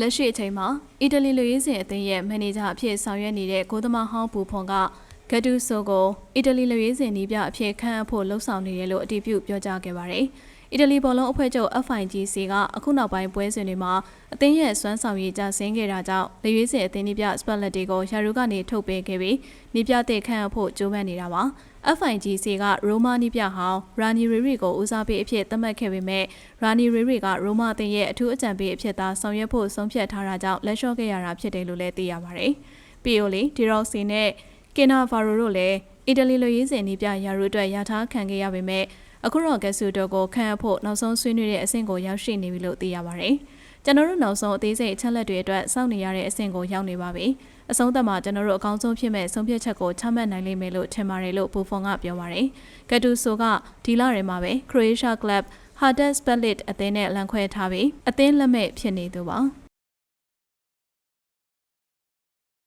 လက်ရှိအချိန်မှာအီတလီလူရေးစဉ်အသင်းရဲ့မန်နေဂျာအဖြစ်ဆောင်ရွက်နေတဲ့ကိုသမဟောင်းဘူဖွန်ကဂတ်တူဆိုကိုအီတလီလူရေးစဉ်နီးပြအဖြစ်ခန့်အပ်ဖို့လှုံ့ဆော်နေတယ်လို့အတည်ပြုပြောကြားခဲ့ပါတယ်။ အီတလီဘောလုံးအဖွဲ့ချုပ် FIGC ကအခုနောက်ပိုင်းပွဲစဉ်တွေမှာအသင်းရဲ့စွမ်းဆောင်ရည်ကျဆင်းခဲ့တာကြောင့်လူရေးစဉ်အသင်းနီးပြစပတ်လက်တွေကိုယာရုကနေထုတ်ပေးခဲ့ပြီးနီးပြတဲ့ခန့်အပ်ဖို့ကြိုးပမ်းနေတာပါ။ FIGC ကရိုမာနီးပြဟောင်းရာနီရီရီကိုဦးစားပေးအဖြစ်သတ်မှတ်ခဲ့ပေမဲ့ရာနီရီရီကရိုမာအသင်းရဲ့အထူးအကြံပေးအဖြစ်သာဆောင်ရွက်ဖို့ဆုံးဖြတ်ထားတာကြောင့်လက်လျှော့ခဲ့ရတာဖြစ်တယ်လို့လည်းသိရပါတယ်။ပီယိုလီဒီရော့စီနဲ့ကင်နာဗာရိုတို့လည်း အီတလီလူရေးစဉ်နီးပြယာရုအတွက်ရထားခံခဲ့ရပေမဲ့အခုတော့ဂက်ဆူတိုကိုခန့်အပ်ဖို့နောက်ဆုံးဆွေးနွေးတဲ့အဆင့်ကိုရောက်ရှိနေပြီလို့သိရပါတယ်။ကျွန်တော်တို့နောက်ဆုံးအသေးစိတ်အချက်လက်တွေအတွက်စောင့်နေရတဲ့အဆင့်ကိုရောက်နေပါပြီ။အဆုံးသတ်မှာကျွန်တော်တို့အကောင်းဆုံးဖြစ်မဲ့ဆုံးဖြတ်ချက်ကိုချမှတ်နိုင်လိမ့်မယ်လို့ထင်ပါတယ်လို့ဘူဖွန်ကပြောပါတယ်။ကက်တူဆိုကဒီလထဲမှာပဲ Croatia Club Hades Split အသင်းနဲ့လန်ခွဲထားပြီးအသင်းလက်မဲ့ဖြစ်နေသူပါ။